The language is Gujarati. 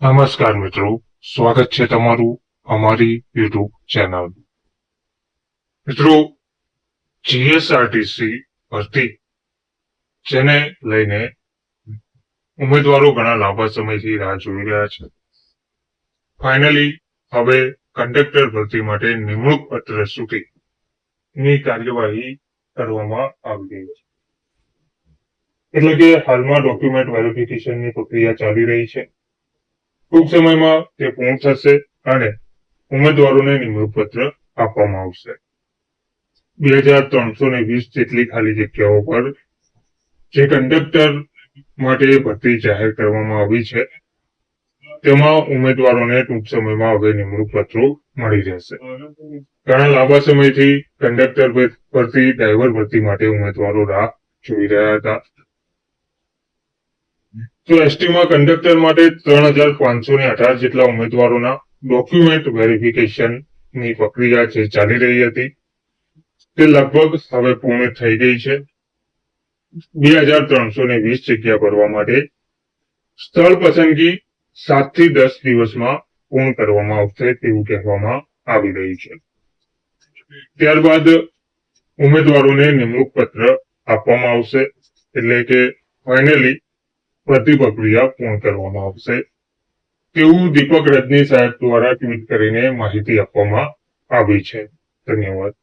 નમસ્કાર મિત્રો, સ્વાગત છે તમારું અમારી યુટ્યુબ ચેનલ. મિત્રો જીએસઆરટીસી ભરતી, જેને લઈને ઉમેદવારો ઘણા લાંબા સમયથી રાહ જોઈ રહ્યા છે. ફાઇનલી હવે કંડક્ટર ભરતી માટે નિમણૂક પત્ર સુધી ની કાર્યવાહી કરવામાં આવી ગઈ છે. એટલે કે હાલમાં ડોક્યુમેન્ટ વેરિફિકેશનની પ્રક્રિયા ચાલી રહી છે. ટૂંક સમયમાં તે પૂર્ણ થશે અને ઉમેદવારોને નિમણૂક પત્ર આપવામાં આવશે. બે હજાર ત્રણસો ને વીસ જેટલી ખાલી જગ્યાઓ પર જે કંડક્ટર માટે ભરતી જાહેર કરવામાં આવી છે, તેમાં ઉમેદવારોને ટૂંક સમયમાં હવે નિમણૂક પત્રો મળી રહેશે. ઘણા લાંબા સમયથી કંડક્ટર ભરતી, ડ્રાઈવર ભરતી માટે ઉમેદવારો રાહ જોઈ રહ્યા હતા. તો એસટીમાં કંડક્ટર માટે ત્રણ હજાર પાંચસો ને અઢાર જેટલા ઉમેદવારોના ડોક્યુમેન્ટ વેરિફિકેશનની પ્રક્રિયા જે ચાલી રહી હતી. તે લગભગ હવે પૂર્ણ થઈ ગઈ છે. બે હજાર ત્રણસો ને વીસ જગ્યા ભરવા માટે સ્થળ પસંદગી સાતથી દસ દિવસમાં પૂર્ણ કરવામાં આવશે તેવું કહેવામાં આવી રહ્યું છે. ત્યારબાદ ઉમેદવારોને નિમણૂક પત્ર આપવામાં આવશે. એટલે કે ફાઇનલી ભરતી પ્રક્રિયા પૂર્ણ કરવામાં આવશે. તેવું દીપક રજની સાહેબ દ્વારા ટ્વીટ કરીને માહિતી આપવામાં આવી છે. ધન્યવાદ.